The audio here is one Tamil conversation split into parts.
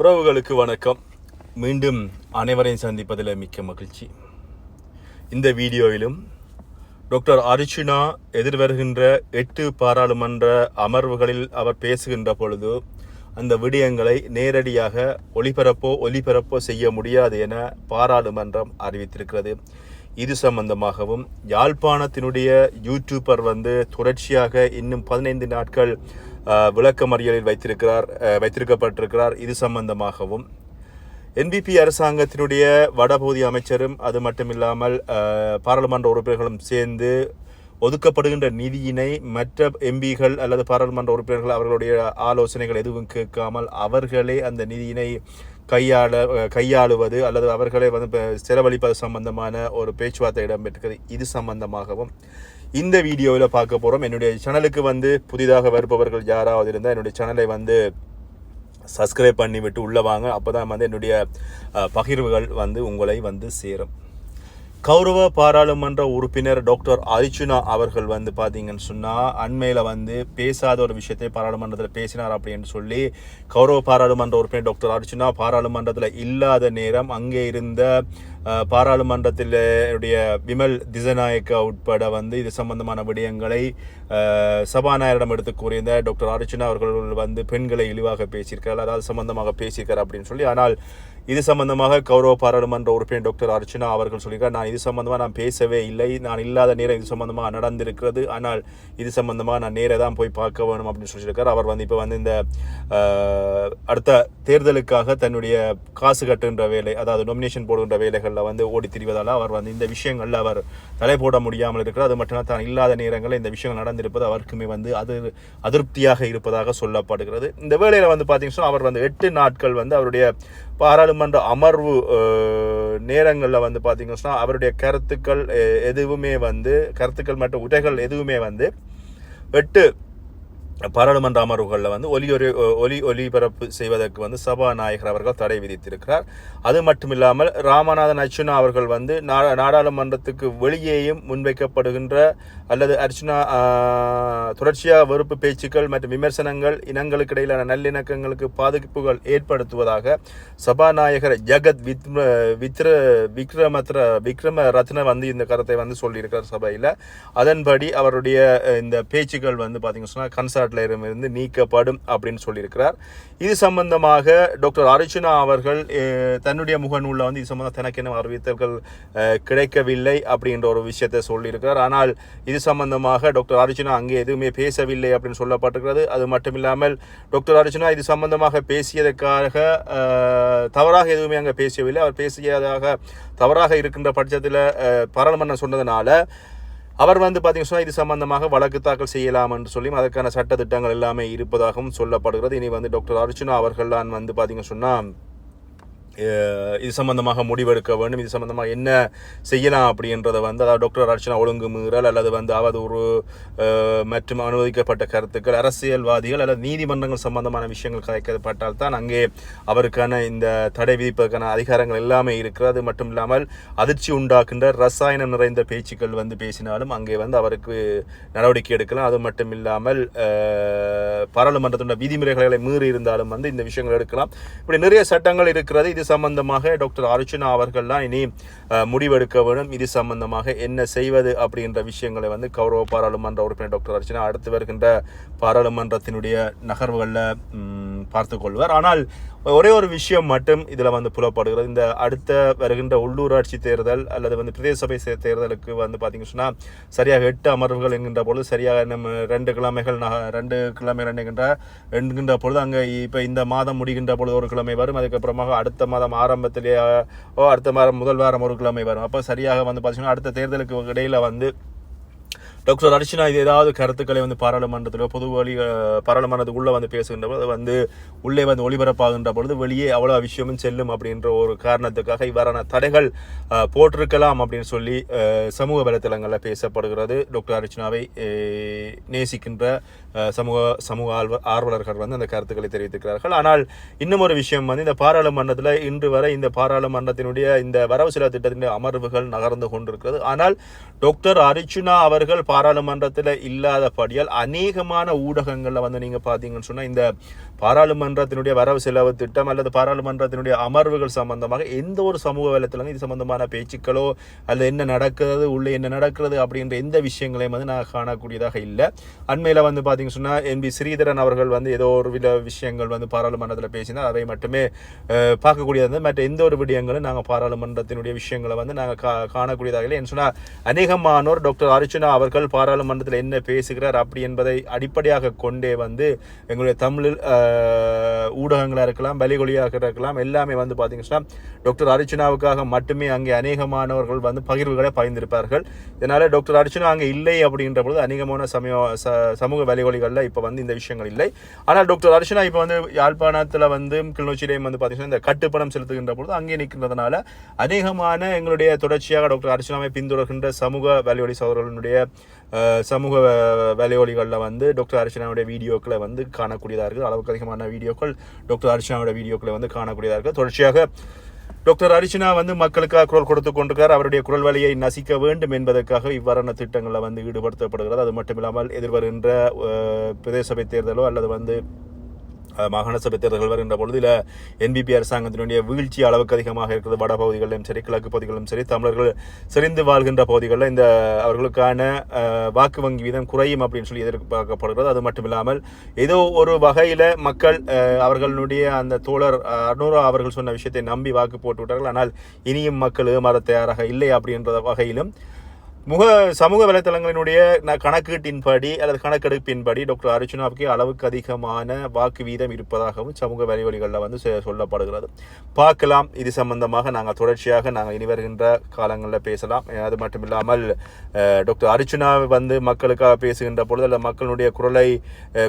உறவுகளுக்கு வணக்கம். மீண்டும் அனைவரையும் சந்திப்பதில் மிக்க மகிழ்ச்சி. இந்த வீடியோவிலும் டாக்டர் அர்ச்சுனா எதிர்வருகின்ற எட்டு பாராளுமன்ற அமர்வுகளில் அவர் பேசுகின்ற பொழுது அந்த விடயங்களை நேரடியாக ஒளிபரப்போ ஒலிபரப்போ செய்ய முடியாது என பாராளுமன்றம் அறிவித்திருக்கிறது. இது சம்பந்தமாகவும் யாழ்ப்பாணத்தினுடைய யூடியூபர் வந்து தொடர்ச்சியாக இன்னும் பதினைந்து நாட்கள் விளக்கமறியலில் வைத்திருக்கிறார் வைத்திருக்கப்பட்டிருக்கிறார். இது சம்பந்தமாகவும் என்பிபி அரசாங்கத்தினுடைய வடபகுதி அமைச்சரும் அது மட்டுமில்லாமல் பாராளுமன்ற உறுப்பினர்களும் சேர்ந்து ஒதுக்கப்படுகின்ற நிதியினை மற்ற எம்பிகள் அல்லது பாராளுமன்ற உறுப்பினர்கள் அவர்களுடைய ஆலோசனைகள் எதுவும் கேட்காமல் அவர்களே அந்த நிதியினை கையாள கையாளுவது அல்லது அவர்களே வந்து செலவழிப்பது சம்பந்தமான ஒரு பேச்சுவார்த்தை இடம்பெற்றிருக்கிறது. இது சம்பந்தமாகவும் இந்த வீடியோவில் பார்க்க போகிறோம் என்னுடைய சேனலுக்கு வந்து புதிதாக வருபவர்கள் யாராவது இருந்தால் என்னுடைய சேனலை வந்து சப்ஸ்கிரைப் பண்ணி விட்டு உள்ளே வாங்க. அப்போ தான் வந்து என்னுடைய பகிர்வுகள் வந்து உங்களை வந்து சேரும். கௌரவ பாராளுமன்ற உறுப்பினர் டாக்டர் அர்ஜுனா அவர்கள் வந்து பார்த்தீங்கன்னு சொன்னால் அண்மையில் வந்து பேசாத ஒரு விஷயத்தை பாராளுமன்றத்தில் பேசினார் அப்படின்னு சொல்லி கௌரவ பாராளுமன்ற உறுப்பினர் டாக்டர் அர்ஜுனா பாராளுமன்றத்தில் இல்லாத நேரம் அங்கே இருந்த பாராளுமன்றத்தில் பாராளுமன்றத்திலுடைய விமல் திசநாயக்க உட்பட வந்து இது சம்பந்தமான விடயங்களை சபாநாயகரிடம் எடுத்து கூறியிருந்த டாக்டர் அர்ஜுனா அவர்கள் வந்து பெண்களை இழிவாக பேசியிருக்கிறார் அதாவது சம்பந்தமாக பேசியிருக்கார் அப்படின்னு சொல்லி. ஆனால் இது சம்பந்தமாக கௌரவ பாராளுமன்ற உறுப்பினர் டாக்டர் அர்ச்சனா அவர்கள் சொல்லியிருக்கார் நான் இது சம்பந்தமாக நான் பேசவே இல்லை நான் இல்லாத நேரம் இது சம்பந்தமாக நடந்திருக்கிறது ஆனால் இது சம்பந்தமாக நான் நேரே தான் போய் பார்க்க வேணும் அப்படின்னு சொல்லியிருக்கார். அவர் வந்து இப்போ வந்து இந்த அடுத்த தேர்தலுக்காக தன்னுடைய காசு கட்டுகின்ற வேலை அதாவது நொமினேஷன் போடுகின்ற வேலைகளில் வந்து ஓடி திரிவதால் அவர் வந்து இந்த விஷயங்களில் அவர் தலை போட முடியாமல் இருக்கிறது அது மட்டும் தான் இல்லாத நேரங்களில் இந்த விஷயங்கள் நடந்திருப்பது அவருக்குமே வந்து அது அதிருப்தியாக இருப்பதாக சொல்லப்படுகிறது. இந்த வேளையில் வந்து பார்த்தீங்கன்னா அவர் வந்து எட்டு நாட்கள் வந்து அவருடைய பாராளுமன்ற அமர்வு நேரங்களில் வந்து பார்த்தீங்கன்னா அவருடைய கருத்துக்கள் எதுவுமே வந்து கருத்துக்கள் மற்றும் உடைகள் எதுவுமே வந்து எட்டு பாராளுமன்ற அமர்வுகளில் வந்து ஒலி ஒலி ஒலி ஒலிபரப்பு செய்வதற்கு வந்து சபாநாயகர் அவர்கள் தடை விதித்திருக்கிறார். அது மட்டும் இல்லாமல் ராமநாதன் அர்ச்சுனா அவர்கள் வந்து நா- நாடாளுமன்றத்துக்கு வெளியேயும் முன்வைக்கப்படுகின்ற அல்லது அர்ச்சுனா தொடர்ச்சியாக வெறுப்பு பேச்சுக்கள் மற்றும் விமர்சனங்கள் இனங்களுக்கு இடையிலான நல்லிணக்கங்களுக்கு பாதிப்புகள் ஏற்படுத்துவதாக சபாநாயகர் ஜெகத் வித்ம வித்ர விக்ரமத்ர விக்ரம ரத்ன வந்து இந்த கருத்தை வந்து சொல்லியிருக்கார் சபையில். அதன்படி அவருடைய இந்த பேச்சுக்கள் வந்து பார்த்தீங்கன்னா சொன்னா கன்சர்ட்ல இருந்து நீக்கப்படும் அப்படின்னு சொல்லியிருக்கிறார். இது சம்பந்தமாக டாக்டர் அர்ஜுனா அவர்கள் தன்னுடைய முகநூலில் வந்து இது சம்பந்தம் தனக்கென அறிவித்தல்கள் கிடைக்கவில்லை அப்படின்ற ஒரு விஷயத்தை சொல்லியிருக்கிறார். ஆனால் இது சம்பந்தமாக டாக்டர் அர்ஜுனா அங்கே எதுவுமே பேசவில்லை அப்படின்னு சொல்லப்பட்டிருக்கிறது. அது மட்டுமில்லாமல் டாக்டர் அர்ஜுனா இது சம்பந்தமாக பேசியதற்காக தவறாக எதுவுமே அங்கே பேசவில்லை. அவர் பேசியதாக தவறாக இருக்கின்ற பட்சத்தில் பாராளுமன்றம் சொன்னதுனால அவர் வந்து பார்த்தீங்கன்னா சொன்னால் இது சம்பந்தமாக வழக்கு தாக்கல் செய்யலாம் என்று சொல்லியும் அதற்கான சட்ட திட்டங்கள் எல்லாமே இருப்பதாகவும் சொல்லப்படுகிறது. இனி வந்து டாக்டர் அர்ச்சுனா அவர்கள்லாம் வந்து பார்த்தீங்கன்னா சொன்னால் இது சம்பந்தமாக முடிவெடுக்க வேண்டும் இது சம்பந்தமாக என்ன செய்யலாம் அப்படின்றத வந்து அதாவது டாக்டர் அர்ச்சனா ஒழுங்குமுறல் அல்லது வந்து அதாவது ஒரு மற்றும் அனுமதிக்கப்பட்ட கருத்துக்கள் அரசியல்வாதிகள் அல்லது நீதிமன்றங்கள் சம்பந்தமான விஷயங்கள் கதைக்கப்பட்டால் தான் அங்கே அவருக்கான இந்த தடை விதிப்பதற்கான அதிகாரங்கள் எல்லாமே இருக்கிறது. அது மட்டும் இல்லாமல் அதிர்ச்சி உண்டாக்குகின்ற ரசாயனம் நிறைந்த பேச்சுக்கள் வந்து பேசினாலும் அங்கே வந்து அவருக்கு நடவடிக்கை எடுக்கலாம். அது மட்டும் இல்லாமல் அஹ், பாராளுமன்றத்தினுடைய விதிமுறைகளை மீறி இருந்தாலும் வந்து இந்த விஷயங்கள் எடுக்கலாம். இப்படி நிறைய சட்டங்கள் இருக்கிறது. இது சம்பந்தமாக டாக்டர் அர்ச்சுனா அவர்கள்லாம் இனி முடிவெடுக்க வேண்டும். இது சம்பந்தமாக என்ன செய்வது அப்படின்ற விஷயங்களை வந்து கௌரவ பாராளுமன்ற உறுப்பினர் டாக்டர் அர்ஜுனா அடுத்து வருகின்ற பாராளுமன்றத்தினுடைய நகர்வுகளில் பார்த்து கொள்வார் ஆனால் ஒரே ஒரு விஷயம் மட்டும் இதில் வந்து புலப்படுகிறது. இந்த அடுத்த வருகின்ற உள்ளூராட்சி தேர்தல் அல்லது வந்து பிரதேச சபை சே- தேர்தலுக்கு வந்து பார்த்தீங்கன்னு சொன்னால் சரியாக எட்டு அமர்வுகள் என்கின்ற பொழுது சரியாக நம்ம ரெண்டு கிழமைகள் நக ரெண்டு கிழமை என்கின்ற என்கின்ற பொழுது அங்கே இப்போ இந்த மாதம் முடிகின்ற பொழுது ஒரு கிழமை வரும். அதுக்கப்புறமாக அடுத்த மாதம் ஆரம்பத்திலேயே ஓ அடுத்த மாதம் முதல் வாரம் ஒரு கிழமை வரும். அப்போ சரியாக வந்து பார்த்தீங்கன்னா அடுத்த தேர்தலுக்கு இடையில் வந்து டாக்டர் அர்ச்சனா இது ஏதாவது கருத்துக்களை வந்து பாராளுமன்றத்தில் பொது வழி பாராளுமன்றத்துக்குள்ளே வந்து பேசுகின்ற பொழுது வந்து உள்ளே வந்து ஒளிபரப்பாகின்ற பொழுது வெளியே அவ்வளோ விஷயமும் செல்லும் அப்படின்ற ஒரு காரணத்துக்காக இவ்வாறான தடைகள் போட்டிருக்கலாம் அப்படின்னு சொல்லி சமூக வலைத்தளங்களில் பேசப்படுகிறது. டாக்டர் அர்ச்சனாவை நேசிக்கின்ற சமூக சமூக ஆர்வ ஆர்வலர்கள் வந்து அந்த கருத்துக்களை தெரிவித்திருக்கிறார்கள். ஆனால் இன்னும் ஒரு விஷயம் வந்து இந்த பாராளுமன்றத்தில் இன்று வரை இந்த பாராளுமன்றத்தினுடைய இந்த வரவு செலவு திட்டத்தினுடைய அமர்வுகள் நகர்ந்து கொண்டிருக்கிறது. ஆனால் டாக்டர் அரிச்சுனா அவர்கள் பாராளுமன்றத்தில் இல்லாதபடியால் அநேகமான ஊடகங்களில் வந்து நீங்கள் பார்த்தீங்கன்னு சொன்னால் இந்த பாராளுமன்றத்தினுடைய வரவு செலவு திட்டம் அல்லது பாராளுமன்றத்தினுடைய அமர்வுகள் சம்பந்தமாக எந்த ஒரு சமூக வலைத்தளங்களும் இது சம்பந்தமான பேச்சுக்களோ அல்லது என்ன நடக்கிறது உள்ளே என்ன நடக்கிறது அப்படின்ற எந்த விஷயங்களையும் வந்து நான் காணக்கூடியதாக இல்லை. அண்மையில் வந்து பார்த்தீங்க சொன்னால் என்பி ஸ்ரீதரன் அவர்கள் வந்து ஏதோ ஒரு வித விஷயங்கள் வந்து பாராளுமன்றத்தில் பேசினால் அதை மட்டுமே பார்க்கக்கூடியதாக பார்க்கக்கூடியது மற்ற எந்த ஒரு விடயங்களும் நாங்கள் பாராளுமன்றத்தினுடைய விஷயங்களை வந்து நாங்கள் கா காணக்கூடியதாக இல்லை. என்று சொன்னால் அநேகமானோர் டாக்டர் அர்ச்சுனா அவர்கள் பாராளுமன்றத்தில் என்ன பேசுகிறார் அப்படி என்பதை அடிப்படையாக கொண்டே வந்து எங்களுடைய தமிழில் ஊடகங்களாக இருக்கலாம் பலிகொலியாக இருக்கலாம் எல்லாமே வந்து பார்த்தீங்கன்னா டாக்டர் அர்ச்சனாவுக்காக மட்டுமே அங்கே அநேகமானவர்கள் வந்து பகிர்வுகளை பகிர்ந்திருப்பார்கள். இதனால் டாக்டர் அர்ச்சனா அங்கே இல்லை அப்படின்ற பொழுது அநேகமான சமய ச- சமூக வலிகொலிகளில் இப்போ வந்து இந்த விஷயங்கள் இல்லை. ஆனால் டாக்டர் அர்ச்சனா இப்போ வந்து யாழ்ப்பாணத்தில் வந்து கிளிநொச்சியிலையும் வந்து பார்த்தீங்கன்னா இந்த கட்டுப்பணம் செலுத்துகின்ற பொழுது அங்கே நிற்கின்றதுனால அநேகமான எங்களுடைய தொடர்ச்சியாக டாக்டர் அர்ச்சனாவை பின்தொடர்கின்ற சமூக வேலையொலி சகோதரர்களுடைய சமூக வேலையொலிகளில் வந்து டாக்டர் அர்ச்சனாவுடைய வீடியோக்களை வந்து காணக்கூடியதாக இருக்குது. அளவுக்கு அதிகமான வீடியோக்கள் டாக்டர் அர்ச்சனாவுடைய வீடியோக்களை வந்து காணக்கூடியதாக இருக்குது தொடர்ச்சியாக டாக்டர் அர்ச்சனா வந்து மக்களுக்காக குரல் கொடுத்து கொண்டிருக்கார். அவருடைய குரல் வழியை நசிக்க வேண்டும் என்பதற்காக இவ்வாறான திட்டங்களில் வந்து ஈடுபடுத்தப்படுகிறது. அது மட்டும் இல்லாமல் எதிர்வருகின்ற பிரதேசபை தேர்தலோ அல்லது வந்து மாகாண சபை தேர்தல்கள் வருகின்ற பொழுது என்பிபி அரசாங்கத்தினுடைய வீழ்ச்சி அளவுக்கு அதிகமாக இருக்கிறது. வட பகுதிகளிலும் சரி கிழக்கு பகுதிகளிலும் சரி தமிழர்கள் செறிந்து வாழ்கின்ற பகுதிகளில் இந்த அவர்களுக்கான வாக்கு வங்கி வீதம் குறையும் அப்படின்னு சொல்லி எதிர்பார்க்கப்படுகிறது. அது மட்டும் இல்லாமல் ஏதோ ஒரு வகையில் மக்கள் அவர்களுடைய அந்த தோழர் அர்னூரா அவர்கள் சொன்ன விஷயத்தை நம்பி வாக்கு போட்டு விட்டார்கள். ஆனால் இனியும் மக்கள் ஏமாற தயாராக இல்லை அப்படின்ற வகையிலும் முக சமூக வலைத்தளங்களினுடைய கணக்கீட்டின்படி அல்லது கணக்கெடுப்பின்படி டாக்டர் அர்ஜுனாவுக்கு அளவுக்கு அதிகமான வாக்கு வீதம் இருப்பதாகவும் சமூக வலைவழிகளில் வந்து சொல்லப்படுகிறது. பார்க்கலாம். இது சம்பந்தமாக நாங்கள் தொடர்ச்சியாக நாங்கள் இனி வருகின்ற காலங்களில் பேசலாம். அது மட்டும் இல்லாமல் டாக்டர் அர்ஜுனா வந்து மக்களுக்காக பேசுகின்ற பொழுது அல்லது மக்களுடைய குரலை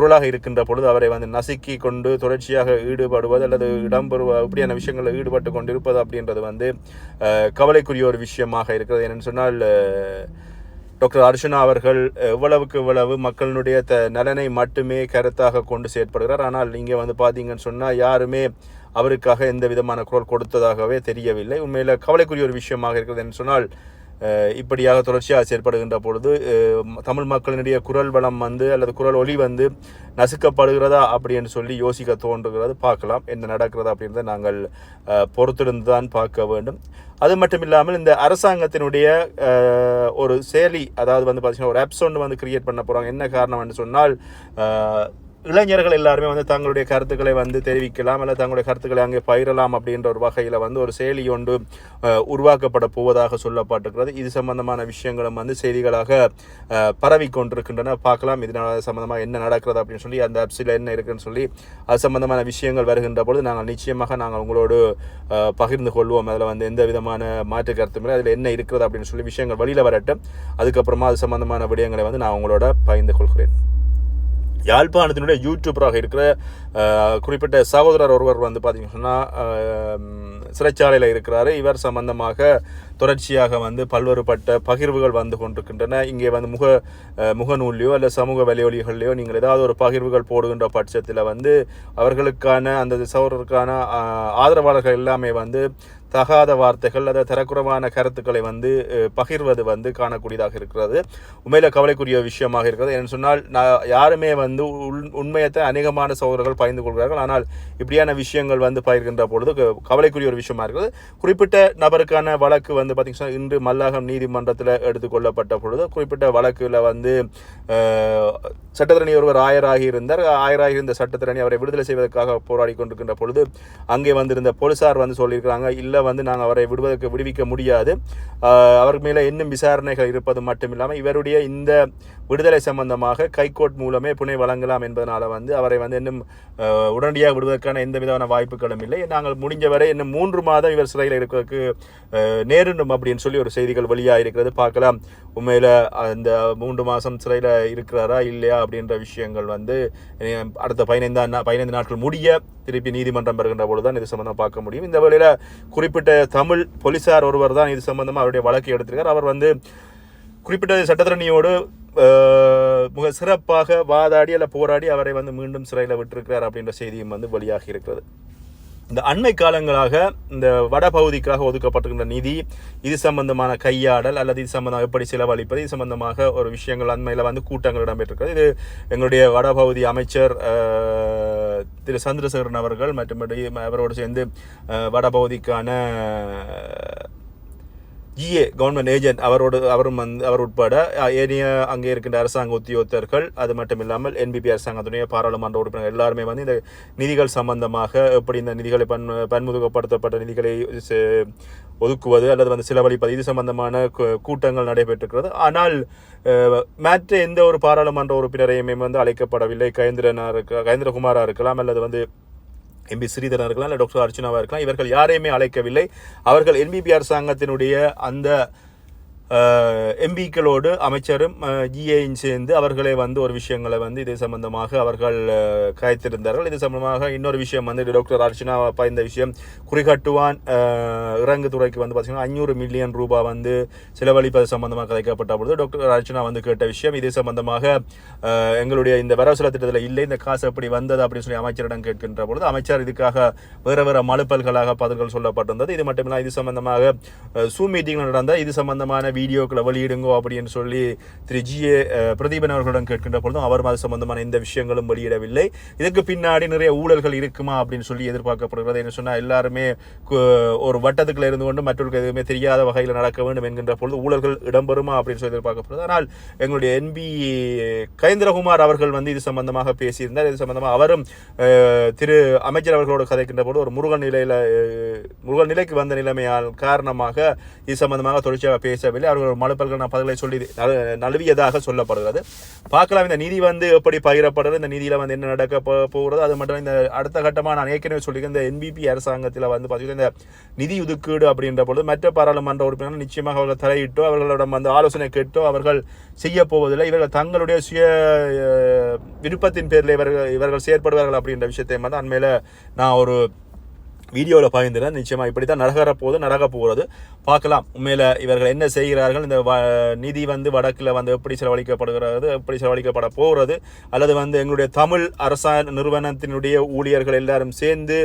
குரலாக இருக்கின்ற பொழுது அவரை வந்து நசுக்கி கொண்டு தொடர்ச்சியாக ஈடுபடுவது அல்லது இடம்பெறுவ இப்படியான விஷயங்களில் ஈடுபட்டு கொண்டிருப்பது அப்படின்றது வந்து கவலைக்குரிய ஒரு விஷயமாக இருக்கிறது. என்னென்னு சொன்னால் டாக்டர் அர்ச்சனா அவர்கள் எவ்வளவுக்கு எவ்வளவு மக்களுடைய த நலனை மட்டுமே கருத்தாக கொண்டு செயற்படுகிறார். ஆனால் இங்கே வந்து பார்த்தீங்கன்னு சொன்னால் யாருமே அவருக்காக எந்த விதமான குரல் கொடுத்ததாகவே தெரியவில்லை. உண்மையில் கவலைக்குரிய ஒரு விஷயமாக இருக்கிறது என்று சொன்னால் இப்படியாக தொடர்ச்சியாக செயற்படுகின்ற பொழுது தமிழ் மக்களினுடைய குரல் வளம் வந்து அல்லது குரல் ஒளி வந்து நசுக்கப்படுகிறதா அப்படின்னு சொல்லி யோசிக்க தோன்றுகிறது. பார்க்கலாம் என்ன நடக்கிறதா அப்படின்றத நாங்கள் பொறுத்திருந்து தான் பார்க்க வேண்டும். அது மட்டும் இல்லாமல் இந்த அரசாங்கத்தினுடைய ஒரு செயலி அதாவது வந்து பார்த்திங்கன்னா ஒரு ஆப்ஸ் ஒன்று வந்து கிரியேட் பண்ண போகிறாங்க என்ன காரணம்னு சொன்னால் இளைஞர்கள் எல்லாருமே வந்து தங்களுடைய கருத்துக்களை வந்து தெரிவிக்கலாம் அல்லது தங்களுடைய கருத்துக்களை அங்கே பயிரலாம் அப்படின்ற ஒரு வகையில் வந்து ஒரு செயலி ஒன்று உருவாக்கப்பட போவதாக சொல்லப்பட்டிருக்கிறது. இது சம்பந்தமான விஷயங்களும் வந்து செய்திகளாக அஹ், பரவி கொண்டிருக்கின்றன. பார்க்கலாம் இதனால் சம்மந்தமாக என்ன நடக்கிறது அப்படின்னு சொல்லி அந்த ஆப்ஸில் என்ன இருக்குன்னு சொல்லி அது சம்பந்தமான விஷயங்கள் வருகின்ற பொழுது நாங்கள் நிச்சயமாக நாங்கள் உங்களோடு பகிர்ந்து கொள்வோம். அதில் வந்து எந்த விதமான மாற்று கருத்தும் இல்லை. அதில் என்ன இருக்கிறது அப்படின்னு சொல்லி விஷயங்கள் வெளியில் வரட்டும். அதுக்கப்புறமா அது சம்பந்தமான விடயங்களை வந்து நான் உங்களோட பகிர்ந்து கொள்கிறேன். யாழ்ப்பாணத்தினுடைய யூடியூபராக இருக்கிற குறிப்பிட்ட சகோதரர் ஒருவர் வந்து பார்த்தீங்கன்னா சொன்னால் சிறைச்சாலையில் இருக்கிறாரு. இவர் சம்பந்தமாக தொடர்ச்சியாக வந்து பல்வேறுபட்ட பகிர்வுகள் வந்து கொண்டிருக்கின்றன. இங்கே வந்து முக முகநூல்லையோ அல்ல சமூக வலையொலிகள்லையோ நீங்கள் ஏதாவது ஒரு பகிர்வுகள் போடுகின்ற பட்சத்தில் வந்து அவர்களுக்கான அந்த சகோதரருக்கான ஆதரவாளர்கள் எல்லாமே வந்து தகாத வார்த்தைகள் அதை தரக்குறைவான கருத்துக்களை வந்து பகிர்வது வந்து காணக்கூடியதாக இருக்கிறது. உண்மையில் கவலைக்குரிய விஷயமாக இருக்கிறது. என்று சொன்னால் நான் யாருமே வந்து உள்- உண்மையத்தை அநேகமான சகோதரர்கள் பகிர்ந்து கொள்கிறார்கள். ஆனால் இப்படியான விஷயங்கள் வந்து பகிர்கின்ற பொழுது கவலைக்குரிய ஒரு விஷயமா இருக்கிறது. குறிப்பிட்ட நபருக்கான வழக்கு வந்து பார்த்தீங்கன்னா இன்று மல்லாகம் நீதிமன்றத்தில் எடுத்துக்கொள்ளப்பட்ட பொழுது குறிப்பிட்ட வழக்கில் வந்து சட்டத்திரணி ஒருவர் ஆயராகி இருந்தார். ஆயராகி இருந்த சட்டத்திரணி அவரை விடுதலை செய்வதற்காக போராடி கொண்டிருக்கின்ற பொழுது அங்கே வந்திருந்த போலீசார் வந்து சொல்லியிருக்கிறாங்க இல்லை வந்து நாங்கள் அவரை விடுவதற்கு விடுவிக்க முடியாது. அவர் மேலே இன்னும் விசாரணைகள் இருப்பது மட்டும் இல்லாமல் இவருடைய இந்த விடுதலை சம்பந்தமாக கைகோர்ட் மூலமே புனை வழங்கலாம் என்பதனால் வந்து அவரை வந்து இன்னும் உடனடியாக விடுவதற்கான எந்த விதமான வாய்ப்புகளும் இல்லை. நாங்கள் முடிஞ்சவரை இன்னும் மூன்று மாதம் இவர் சிறையில் இருப்பதற்கு நேரிடும் அப்படின்னு சொல்லி ஒரு செய்திகள் வெளியாக இருக்கிறது. பார்க்கலாம். உண்மையில் அந்த மூன்று மாதம் சிறையில் இருக்கிறாரா இல்லையா அப்படின்ற விஷயங்கள் வந்து அடுத்த பதினைந்தாம் நா- பதினைந்து நாட்கள் முடிய திருப்பி நீதிமன்றம் பெறுகின்ற பொழுது தான் இது சம்பந்தமாக பார்க்க முடியும். இந்த வேளையில் குறிப்பிட்ட தமிழ் போலீஸார் ஒருவர் தான் இது சம்பந்தமாக அவருடைய வழக்கு எடுத்திருக்கார். அவர் வந்து குறிப்பிட்ட சட்டத்தரணியோடு மிக சிறப்பாக வாதாடி அல்ல போராடி அவரை வந்து மீண்டும் சிறையில் விட்டிருக்கிறார் அப்படின்ற செய்தியும் வந்து வெளியாகி இருக்கிறது. இந்த அண்மை காலங்களாக இந்த வடபகுதிக்காக ஒதுக்கப்பட்டிருக்கின்ற நிதி இது சம்பந்தமான கையாடல் அல்லது இது சம்பந்தமாக எப்படி செலவழிப்பது இது சம்பந்தமாக ஒரு விஷயங்கள் அண்மையில் வந்து கூட்டங்கள் இடம்பெற்றிருக்கிறது. இது எங்களுடைய வடபகுதி அமைச்சர் திரு சந்திரசேகரன் அவர்கள் மற்றும் அவரோடு சேர்ந்து வடபகுதிக்கான ஜிஏ கவர்மெண்ட் ஏஜென்ட் அவரோடு அவரும் வந்து அவர் உட்பட ஏனைய அங்கே இருக்கின்ற அரசாங்க உத்தியோகத்தர்கள் அது மட்டும் இல்லாமல் என்பிபி அரசாங்கத்துடைய பாராளுமன்ற உறுப்பினர்கள் எல்லாருமே வந்து இந்த நிதிகள் சம்பந்தமாக எப்படி இந்த நிதிகளை பன் பன்முதுகப்படுத்தப்பட்ட நிதிகளை செ- ஒதுக்குவது அல்லது வந்து செலவழிப்பது இது சம்பந்தமான கூட்டங்கள் நடைபெற்றிருக்கிறது. ஆனால் மற்ற எந்த ஒரு பாராளுமன்ற உறுப்பினரையுமே வந்து அழைக்கப்படவில்லை. கயந்திரனா இருக்க கயந்திரகுமாரா இருக்கலாம் அல்லது வந்து எம்பி ஸ்ரீதரன் இருக்கலாம் இல்லை டாக்டர் அர்ச்சனாவாக இருக்கலாம் இவர்கள் யாரையுமே அழைக்கவில்லை. அவர்கள் என்பிபி அரசாங்கத்தினுடைய அந்த எம்பிக்களோடு அமைச்சரும் ஜிஏயும் சேர்ந்து அவர்களே வந்து ஒரு விஷயங்களை வந்து இது சம்பந்தமாக அவர்கள் அஹ், காய்த்திருந்தார்கள். இது சம்பந்தமாக இன்னொரு விஷயம் வந்து டாக்டர் அர்ச்சனா பயந்த இந்த விஷயம். குறிகட்டுவான் இறங்கு துறைக்கு வந்து பார்த்தீங்கன்னா ஐநூறு மில்லியன் ரூபாய் வந்து செலவழிப்பது சம்பந்தமாக கதைக்கப்பட்ட பொழுது டாக்டர் அர்ச்சனா வந்து கேட்ட விஷயம். இது சம்பந்தமாக எங்களுடைய இந்த வரவுசெலவு திட்டத்தில் இல்லை இந்த காசு எப்படி வந்தது அப்படின்னு சொல்லி அமைச்சரிடம் கேட்கின்ற பொழுது அமைச்சர் இதுக்காக வேறு வேறு மலுப்பல்களாக பதில்கள் சொல்லப்பட்டிருந்தது. இது மட்டுமில்லாமல் இது சம்பந்தமாக சூ மீட்டிங் நடந்த இது சம்பந்தமான வீடியோக்களை வெளியிடுங்கோ அப்படின்னு சொல்லி திரு ஜி ஏ பிரதீபன் அவர்களிடம் கேட்கின்ற பொழுதும் அவர் அது சம்பந்தமான எந்த விஷயங்களும் வெளியிடவில்லை. இதுக்கு பின்னாடி நிறைய ஊழல்கள் இருக்குமா அப்படின்னு சொல்லி எதிர்பார்க்கப்படுகிறது என்ன சொன்னால் எல்லாருமே கு- ஒரு வட்டத்துக்குள்ள இருந்து கொண்டு மற்றவர்களுக்கு எதுவுமே தெரியாத வகையில் நடக்க வேண்டும் என்கின்ற பொழுது ஊழல்கள் இடம்பெறுமா அப்படின்னு சொல்லி எதிர்பார்க்கப்படுது. ஆனால் எங்களுடைய என்பி கவிந்திரகுமார் அவர்கள் வந்து இது சம்பந்தமாக பேசியிருந்தார். இது சம்பந்தமாக அவரும் திரு அமைச்சர் அவர்களோடு கதைக்கின்ற போது ஒரு முருகன் நிலையில் முருகன் நிலைக்கு வந்த நிலைமையால் காரணமாக இது சம்பந்தமாக தொடர்ச்சியாக பேசவில்லை. அவர்கள் ஒரு மனுப்பல்கள் நான் பதிலை சொல்லி நழுவியதாக சொல்லப்படுகிறது. பார்க்கலாம் இந்த நிதி வந்து எப்படி பகிரப்படுறது இந்த நிதியில் வந்து என்ன நடக்க போகிறது அது மட்டும் இந்த அடுத்த கட்டமாக நான் ஏற்கனவே சொல்லியிருக்கேன் இந்த என்பிபி அரசாங்கத்தில் வந்து பார்த்தீங்கன்னா இந்த நிதி ஒதுக்கீடு அப்படின்ற பொழுது மற்ற பாராளுமன்ற உறுப்பினர்கள் நிச்சயமாக அவர்கள் தலையிட்டோ அவர்களிடம் வந்து ஆலோசனை கேட்டோ அவர்கள் செய்ய போவதில்லை. இவர்கள் தங்களுடைய சுய விருப்பத்தின் பேரில் இவர்கள் இவர்கள் செயற்படுவார்கள் அப்படின்ற விஷயத்தை வந்து அண்மையில் நான் ஒரு வீடியோவில் பகிர்ந்துறேன் நிச்சயமாக இப்படி தான் நடக்கிற போது நடக்க போகிறது பார்க்கலாம். உண்மையில் இவர்கள் என்ன செய்கிறார்கள்? இந்த வ நிதி வந்து வடக்கில் வந்து எப்படி செலவழிக்கப்படுகிறது? எப்படி செலவழிக்கப்பட போகிறது? அல்லது வந்து எங்களுடைய தமிழ் அரசாங்க நிறுவனத்தினுடைய ஊழியர்கள் எல்லாரும் சேர்ந்து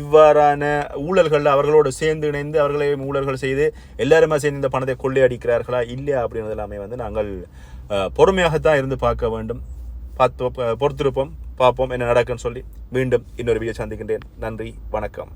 இவ்வாறான ஊழல்களில் அவர்களோடு சேர்ந்து இணைந்து அவர்களை ஊழல்கள் செய்து எல்லாருமே சேர்ந்து இந்த பணத்தை கொள்ளையடிக்கிறார்களா? இல்லையா? அப்படின்றது எல்லாமே வந்து நாங்கள் பொறுமையாகத்தான் இருந்து பார்க்க வேண்டும். பார்த்து பொறுத்திருப்போம். பார்ப்போம் என்ன நடக்குன்னு சொல்லி மீண்டும் இன்னொரு வீடியோ சந்திக்கின்றேன். நன்றி. வணக்கம்.